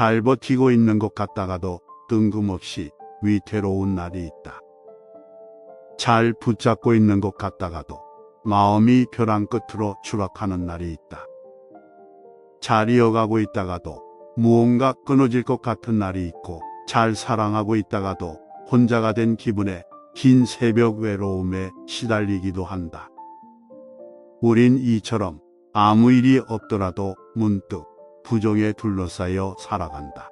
잘 버티고 있는 것 같다가도 뜬금없이 위태로운 날이 있다. 잘 붙잡고 있는 것 같다가도 마음이 벼랑 끝으로 추락하는 날이 있다. 잘 이어가고 있다가도 무언가 끊어질 것 같은 날이 있고 잘 사랑하고 있다가도 혼자가 된 기분에 긴 새벽 외로움에 시달리기도 한다. 우린 이처럼 아무 일이 없더라도 문득 부정에 둘러싸여 살아간다.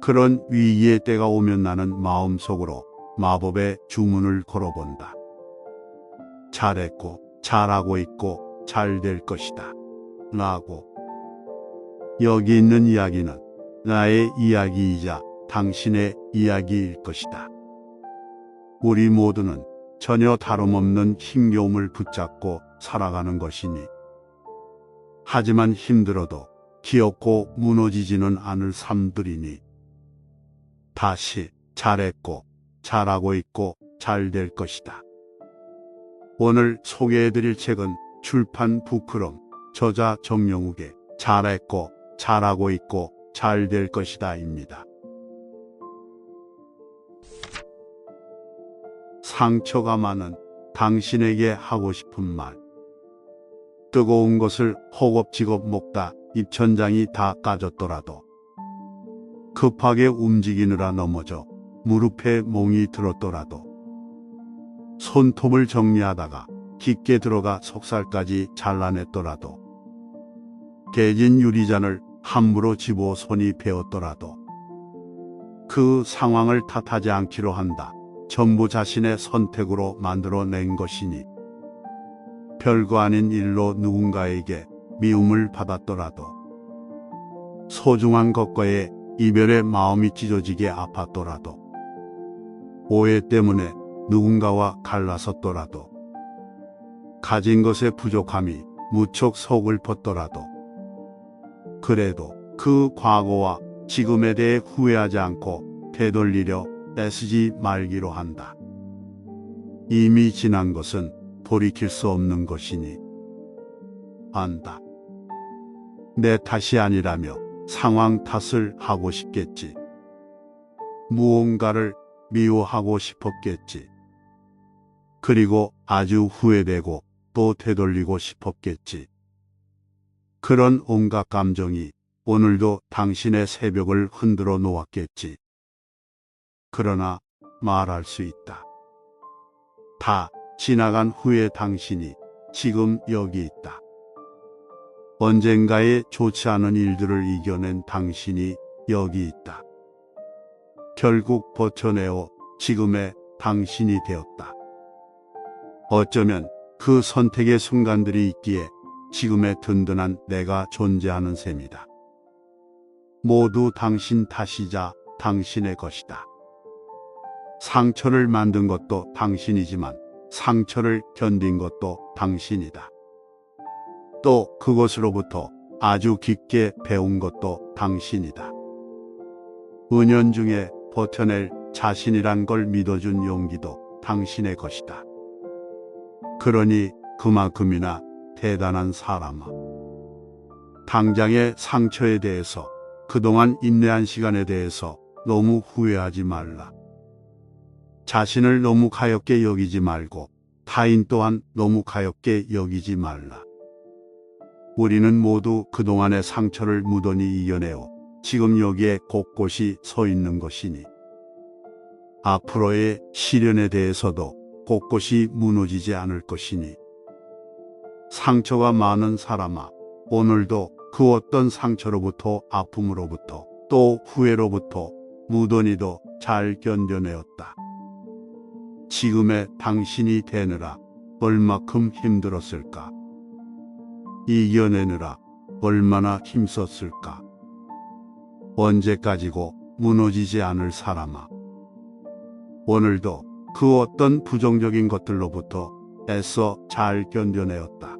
그런 위기의 때가 오면 나는 마음속으로 마법의 주문을 걸어본다. 잘했고, 잘하고 있고, 잘 될 것이다. 라고. 여기 있는 이야기는 나의 이야기이자 당신의 이야기일 것이다. 우리 모두는 전혀 다름없는 힘겨움을 붙잡고 살아가는 것이니. 하지만 힘들어도 귀엽고 무너지지는 않을 삶들이니. 다시 잘했고, 잘하고 있고, 잘 될 것이다. 오늘 소개해드릴 책은 출판 부끄럼, 저자 정영욱의 잘했고, 잘하고 있고, 잘 될 것이다 입니다. 상처가 많은 당신에게 하고 싶은 말. 뜨거운 것을 허겁지겁 먹다 입천장이 다 까졌더라도 급하게 움직이느라 넘어져 무릎에 몽이 들었더라도 손톱을 정리하다가 깊게 들어가 속살까지 잘라냈더라도 깨진 유리잔을 함부로 집어 손이 베었더라도 그 상황을 탓하지 않기로 한다. 전부 자신의 선택으로 만들어낸 것이니 별거 아닌 일로 누군가에게 미움을 받았더라도 소중한 것과의 이별의 마음이 찢어지게 아팠더라도 오해 때문에 누군가와 갈라섰더라도 가진 것의 부족함이 무척 속을 뻗더라도 그래도 그 과거와 지금에 대해 후회하지 않고 되돌리려 애쓰지 말기로 한다. 이미 지난 것은 돌이킬 수 없는 것이니 안다. 내 탓이 아니라며 상황 탓을 하고 싶겠지. 무언가를 미워하고 싶었겠지. 그리고 아주 후회되고 또 되돌리고 싶었겠지. 그런 온갖 감정이 오늘도 당신의 새벽을 흔들어 놓았겠지. 그러나 말할 수 있다. 다 지나간 후에 당신이 지금 여기 있다. 언젠가의 좋지 않은 일들을 이겨낸 당신이 여기 있다. 결국 버텨내어 지금의 당신이 되었다. 어쩌면 그 선택의 순간들이 있기에 지금의 든든한 내가 존재하는 셈이다. 모두 당신 탓이자 당신의 것이다. 상처를 만든 것도 당신이지만 상처를 견딘 것도 당신이다. 또 그것으로부터 아주 깊게 배운 것도 당신이다. 은연 중에 버텨낼 자신이란 걸 믿어준 용기도 당신의 것이다. 그러니 그만큼이나 대단한 사람아. 당장의 상처에 대해서 그동안 인내한 시간에 대해서 너무 후회하지 말라. 자신을 너무 가엽게 여기지 말고 타인 또한 너무 가엽게 여기지 말라. 우리는 모두 그동안의 상처를 무던히 이겨내어 지금 여기에 곳곳이 서 있는 것이니 앞으로의 시련에 대해서도 곳곳이 무너지지 않을 것이니 상처가 많은 사람아 오늘도 그 어떤 상처로부터 아픔으로부터 또 후회로부터 무던히도 잘 견뎌내었다. 지금의 당신이 되느라 얼마큼 힘들었을까? 이겨내느라 얼마나 힘썼을까? 언제까지고 무너지지 않을 사람아. 오늘도 그 어떤 부정적인 것들로부터 애써 잘 견뎌내었다.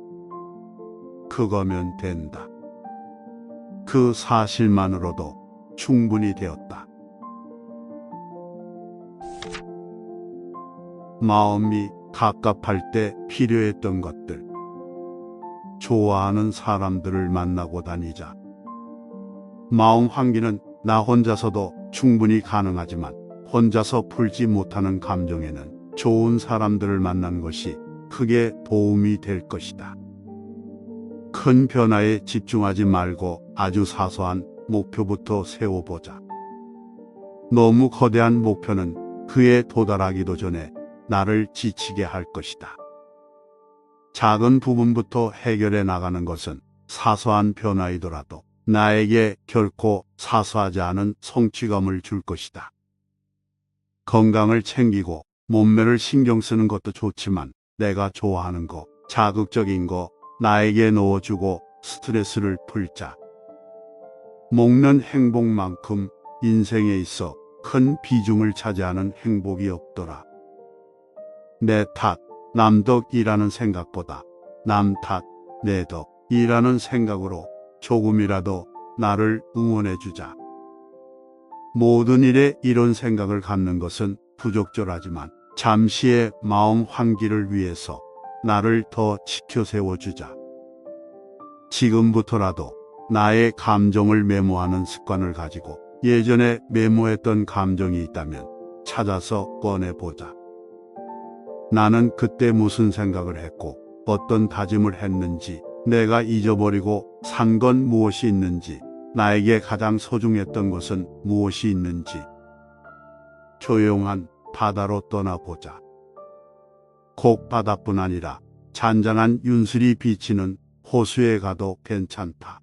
그거면 된다. 그 사실만으로도 충분히 되었다. 마음이 갑갑할 때 필요했던 것들. 좋아하는 사람들을 만나고 다니자. 마음 환기는 나 혼자서도 충분히 가능하지만 혼자서 풀지 못하는 감정에는 좋은 사람들을 만난 것이 크게 도움이 될 것이다. 큰 변화에 집중하지 말고 아주 사소한 목표부터 세워보자. 너무 거대한 목표는 그에 도달하기도 전에 나를 지치게 할 것이다. 작은 부분부터 해결해 나가는 것은 사소한 변화이더라도 나에게 결코 사소하지 않은 성취감을 줄 것이다. 건강을 챙기고 몸매를 신경 쓰는 것도 좋지만 내가 좋아하는 거, 자극적인 거 나에게 넣어주고 스트레스를 풀자. 먹는 행복만큼 인생에 있어 큰 비중을 차지하는 행복이 없더라. 내 탓, 남덕이라는 생각보다 남 탓, 내 덕이라는 생각으로 조금이라도 나를 응원해 주자. 모든 일에 이런 생각을 갖는 것은 부적절하지만 잠시의 마음 환기를 위해서 나를 더 지켜 세워주자. 지금부터라도 나의 감정을 메모하는 습관을 가지고 예전에 메모했던 감정이 있다면 찾아서 꺼내보자. 나는 그때 무슨 생각을 했고 어떤 다짐을 했는지 내가 잊어버리고 산 건 무엇이 있는지 나에게 가장 소중했던 것은 무엇이 있는지 조용한 바다로 떠나보자. 꼭 바다뿐 아니라 잔잔한 윤슬이 비치는 호수에 가도 괜찮다.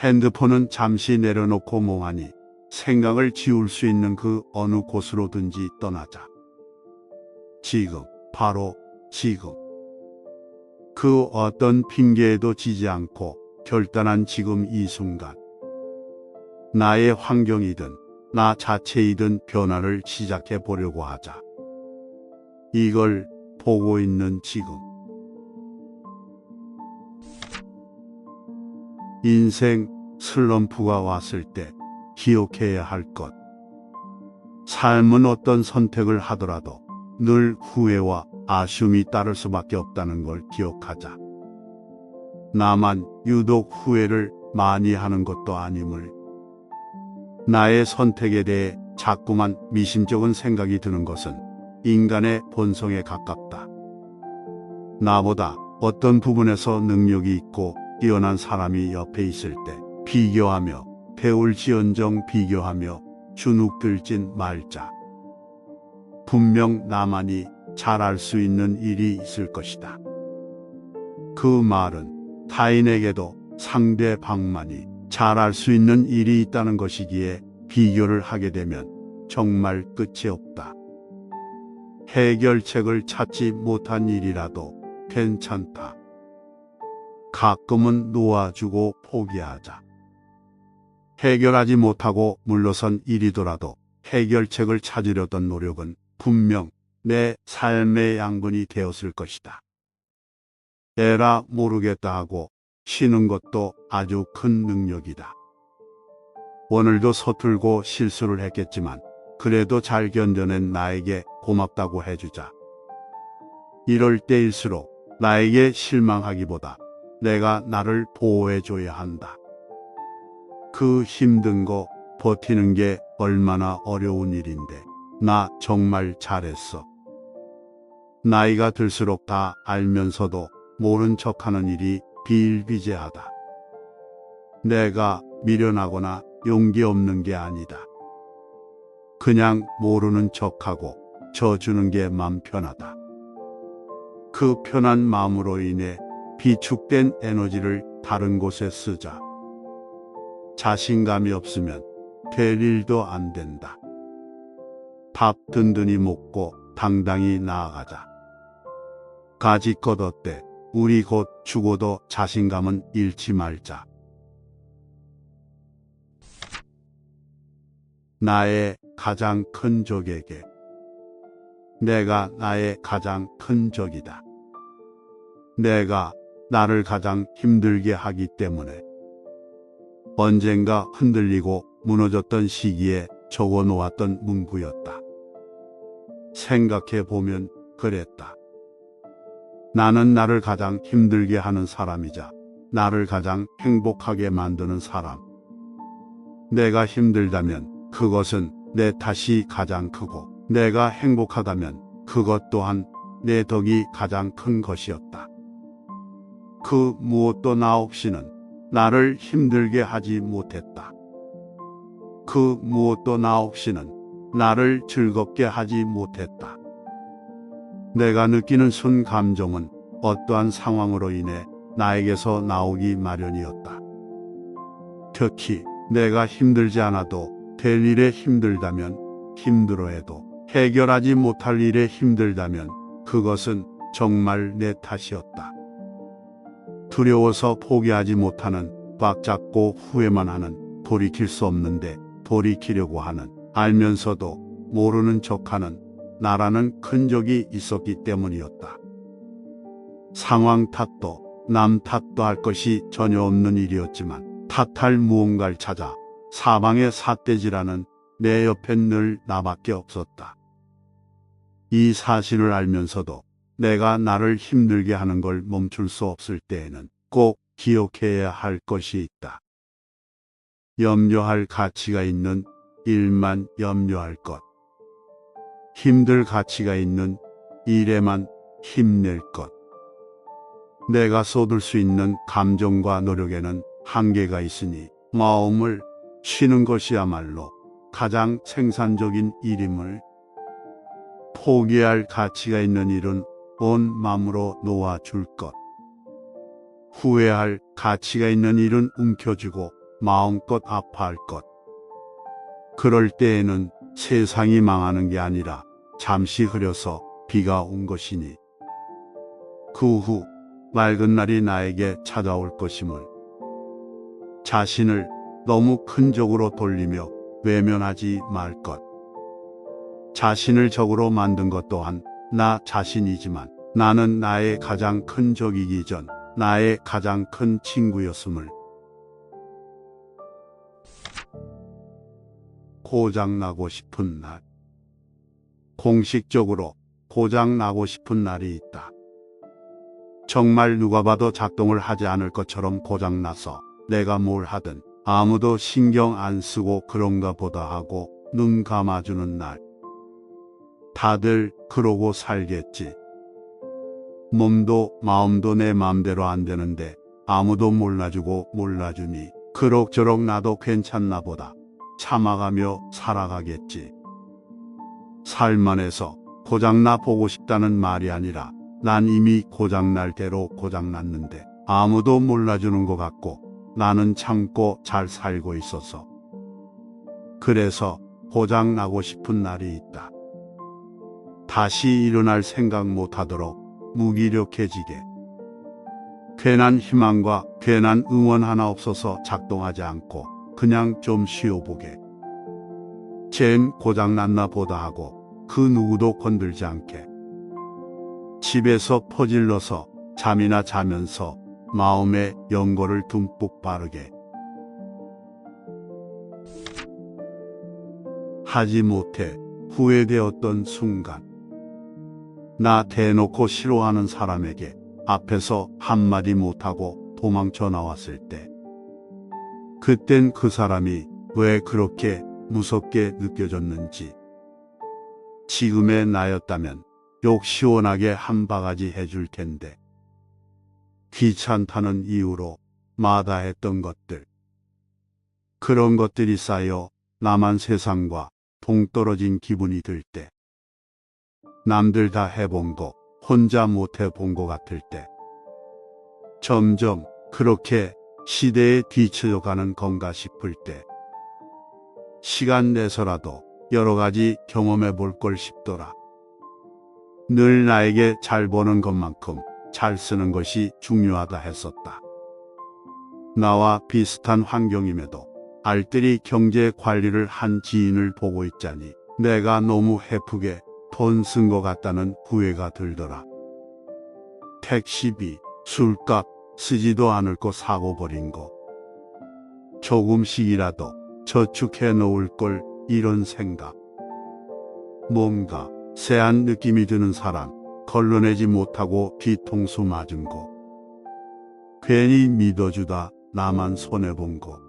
핸드폰은 잠시 내려놓고 몽하니 생각을 지울 수 있는 그 어느 곳으로든지 떠나자. 지금, 바로 지금. 그 어떤 핑계에도 지지 않고 결단한 지금 이 순간. 나의 환경이든 나 자체이든 변화를 시작해 보려고 하자. 이걸 보고 있는 지금. 인생 슬럼프가 왔을 때 기억해야 할 것. 삶은 어떤 선택을 하더라도 늘 후회와 아쉬움이 따를 수밖에 없다는 걸 기억하자. 나만 유독 후회를 많이 하는 것도 아님을. 나의 선택에 대해 자꾸만 미심쩍은 생각이 드는 것은 인간의 본성에 가깝다. 나보다 어떤 부분에서 능력이 있고 뛰어난 사람이 옆에 있을 때 비교하며 배울지언정 비교하며 주눅 들진 말자. 분명 나만이 잘알수 있는 일이 있을 것이다. 그 말은 타인에게도 상대방만이 잘알수 있는 일이 있다는 것이기에 비교를 하게 되면 정말 끝이 없다. 해결책을 찾지 못한 일이라도 괜찮다. 가끔은 놓아주고 포기하자. 해결하지 못하고 물러선 일이더라도 해결책을 찾으려던 노력은 분명 내 삶의 양분이 되었을 것이다. 에라 모르겠다 하고 쉬는 것도 아주 큰 능력이다. 오늘도 서툴고 실수를 했겠지만 그래도 잘 견뎌낸 나에게 고맙다고 해주자. 이럴 때일수록 나에게 실망하기보다 내가 나를 보호해줘야 한다. 그 힘든 거 버티는 게 얼마나 어려운 일인데 나 정말 잘했어. 나이가 들수록 다 알면서도 모른 척하는 일이 비일비재하다. 내가 미련하거나 용기 없는 게 아니다. 그냥 모르는 척하고 져주는 게 맘 편하다. 그 편한 마음으로 인해 비축된 에너지를 다른 곳에 쓰자. 자신감이 없으면 될 일도 안 된다. 밥 든든히 먹고 당당히 나아가자. 가지껏 어때? 우리 곧 죽어도 자신감은 잃지 말자. 나의 가장 큰 적에게 내가 나의 가장 큰 적이다. 내가 나를 가장 힘들게 하기 때문에 언젠가 흔들리고 무너졌던 시기에 적어 놓았던 문구였다. 생각해 보면 그랬다. 나는 나를 가장 힘들게 하는 사람이자 나를 가장 행복하게 만드는 사람. 내가 힘들다면 그것은 내 탓이 가장 크고 내가 행복하다면 그것 또한 내 덕이 가장 큰 것이었다. 그 무엇도 나 없이는 나를 힘들게 하지 못했다. 그 무엇도 나 없이는 나를 즐겁게 하지 못했다. 내가 느끼는 순 감정은 어떠한 상황으로 인해 나에게서 나오기 마련이었다. 특히 내가 힘들지 않아도 될 일에 힘들다면 힘들어해도 해결하지 못할 일에 힘들다면 그것은 정말 내 탓이었다. 두려워서 포기하지 못하는 꽉 잡고 후회만 하는 돌이킬 수 없는데 돌이키려고 하는 알면서도 모르는 척하는 나라는 큰 적이 있었기 때문이었다. 상황 탓도 남 탓도 할 것이 전혀 없는 일이었지만 탓할 무언가를 찾아 사방에 삿대질하는 내 옆엔 늘 나밖에 없었다. 이 사실을 알면서도 내가 나를 힘들게 하는 걸 멈출 수 없을 때에는 꼭 기억해야 할 것이 있다. 염려할 가치가 있는 일만 염려할 것. 힘들 가치가 있는 일에만 힘낼 것. 내가 쏟을 수 있는 감정과 노력에는 한계가 있으니 마음을 쉬는 것이야말로 가장 생산적인 일임을 포기할 가치가 있는 일은 온 마음으로 놓아줄 것. 후회할 가치가 있는 일은 움켜쥐고 마음껏 아파할 것. 그럴 때에는 세상이 망하는 게 아니라 잠시 흐려서 비가 온 것이니 그 후 맑은 날이 나에게 찾아올 것임을 자신을 너무 큰 적으로 돌리며 외면하지 말 것. 자신을 적으로 만든 것 또한 나 자신이지만 나는 나의 가장 큰 적이기 전 나의 가장 큰 친구였음을 고장나고 싶은 날. 공식적으로 고장나고 싶은 날이 있다. 정말 누가 봐도 작동을 하지 않을 것처럼 고장나서 내가 뭘 하든 아무도 신경 안 쓰고 그런가 보다 하고 눈 감아주는 날. 다들 그러고 살겠지. 몸도 마음도 내 마음대로 안 되는데 아무도 몰라주고 몰라주니 그럭저럭 나도 괜찮나 보다 참아가며 살아가겠지. 살만해서 고장나 보고 싶다는 말이 아니라 난 이미 고장날 대로 고장났는데 아무도 몰라주는 것 같고 나는 참고 잘 살고 있어서. 그래서 고장나고 싶은 날이 있다. 다시 일어날 생각 못하도록 무기력해지게. 괜한 희망과 괜한 응원 하나 없어서 작동하지 않고 그냥 좀 쉬어보게. 쟨 고장났나 보다 하고 그 누구도 건들지 않게. 집에서 퍼질러서 잠이나 자면서 마음에 연고를 듬뿍 바르게. 하지 못해 후회되었던 순간. 나 대놓고 싫어하는 사람에게 앞에서 한마디 못하고 도망쳐 나왔을 때. 그땐 그 사람이 왜 그렇게 무섭게 느껴졌는지. 지금의 나였다면 욕 시원하게 한 바가지 해줄 텐데. 귀찮다는 이유로 마다했던 것들. 그런 것들이 쌓여 나만 세상과 동떨어진 기분이 들 때. 남들 다 해본 거 혼자 못 해본 것 같을 때. 점점 그렇게 시대에 뒤처져 가는 건가 싶을 때. 시간 내서라도 여러 가지 경험해 볼 걸 싶더라. 늘 나에게 잘 보는 것만큼 잘 쓰는 것이 중요하다 했었다. 나와 비슷한 환경임에도 알뜰히 경제 관리를 한 지인을 보고 있자니 내가 너무 해프게 돈 쓴 것 같다는 후회가 들더라. 택시비, 술값 쓰지도 않을 거 사고 버린 거. 조금씩이라도 저축해 놓을 걸 이런 생각. 뭔가 새한 느낌이 드는 사람, 걸러내지 못하고 뒤통수 맞은 거. 괜히 믿어주다 나만 손해본 거.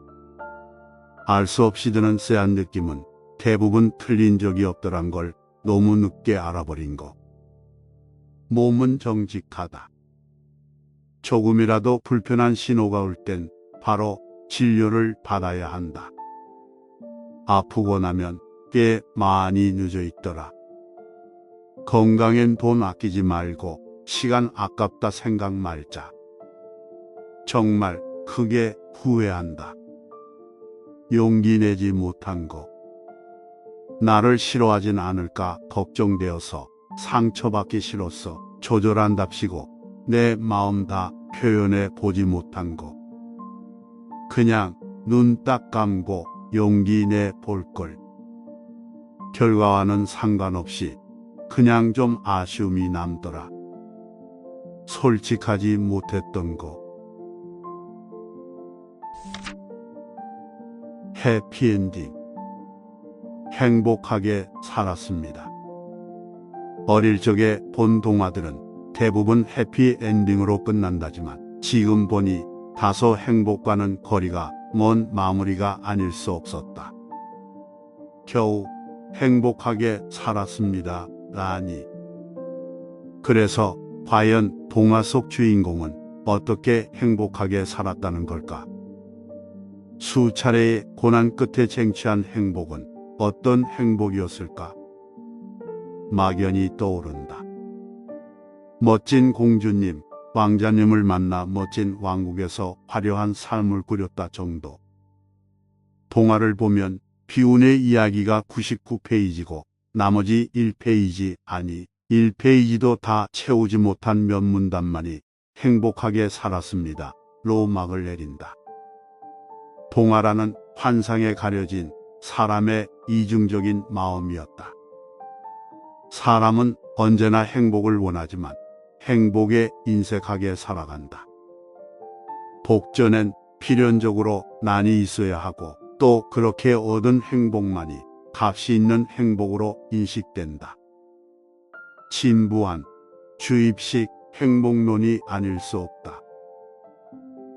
알 수 없이 드는 쎄한 느낌은 대부분 틀린 적이 없더란 걸 너무 늦게 알아버린 거. 몸은 정직하다. 조금이라도 불편한 신호가 올 땐 바로 진료를 받아야 한다. 아프고 나면 꽤 많이 늦어 있더라. 건강엔 돈 아끼지 말고 시간 아깝다 생각 말자. 정말 크게 후회한다. 용기 내지 못한 거. 나를 싫어하진 않을까 걱정되어서 상처받기 싫어서 조절한답시고 내 마음 다 표현해 보지 못한 거. 그냥 눈 딱 감고 용기 내 볼 걸. 결과와는 상관없이 그냥 좀 아쉬움이 남더라. 솔직하지 못했던 거. 해피엔딩. 행복하게 살았습니다. 어릴 적에 본 동화들은 대부분 해피엔딩으로 끝난다지만 지금 보니 다소 행복과는 거리가 먼 마무리가 아닐 수 없었다. 겨우 행복하게 살았습니다. 라니. 그래서 과연 동화 속 주인공은 어떻게 행복하게 살았다는 걸까? 수차례의 고난 끝에 쟁취한 행복은 어떤 행복이었을까? 막연히 떠오른다. 멋진 공주님, 왕자님을 만나 멋진 왕국에서 화려한 삶을 꾸렸다 정도. 동화를 보면 비운의 이야기가 99페이지고 나머지 1페이지 아니 1페이지도 다 채우지 못한 몇 문단만이 행복하게 살았습니다. 로 막을 내린다. 동화라는 환상에 가려진 사람의 이중적인 마음이었다. 사람은 언제나 행복을 원하지만 행복에 인색하게 살아간다. 복전엔 필연적으로 난이 있어야 하고 또 그렇게 얻은 행복만이 값이 있는 행복으로 인식된다. 진부한 주입식 행복론이 아닐 수 없다.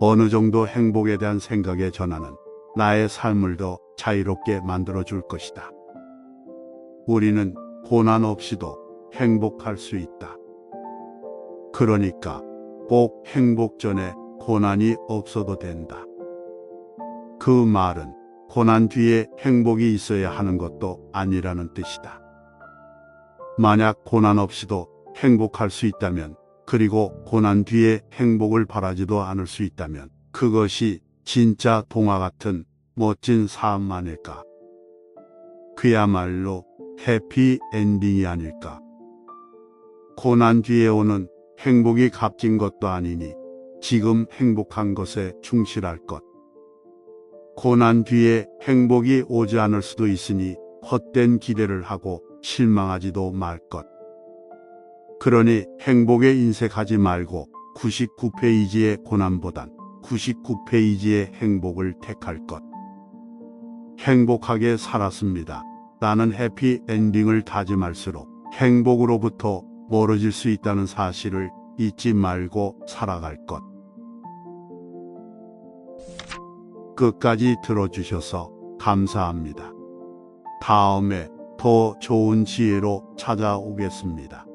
어느 정도 행복에 대한 생각의 전환은 나의 삶을 더 자유롭게 만들어 줄 것이다. 우리는 고난 없이도 행복할 수 있다. 그러니까 꼭 행복 전에 고난이 없어도 된다. 그 말은 고난 뒤에 행복이 있어야 하는 것도 아니라는 뜻이다. 만약 고난 없이도 행복할 수 있다면 그리고 고난 뒤에 행복을 바라지도 않을 수 있다면 그것이 진짜 동화 같은 멋진 삶 아닐까. 그야말로 해피 엔딩이 아닐까. 고난 뒤에 오는 행복이 값진 것도 아니니 지금 행복한 것에 충실할 것. 고난 뒤에 행복이 오지 않을 수도 있으니 헛된 기대를 하고 실망하지도 말 것. 그러니 행복에 인색하지 말고 99페이지의 고난보단 99페이지의 행복을 택할 것. 행복하게 살았습니다. 나는 해피 엔딩을 다짐할수록 행복으로부터 멀어질 수 있다는 사실을 잊지 말고 살아갈 것. 끝까지 들어주셔서 감사합니다. 다음에 더 좋은 지혜로 찾아오겠습니다.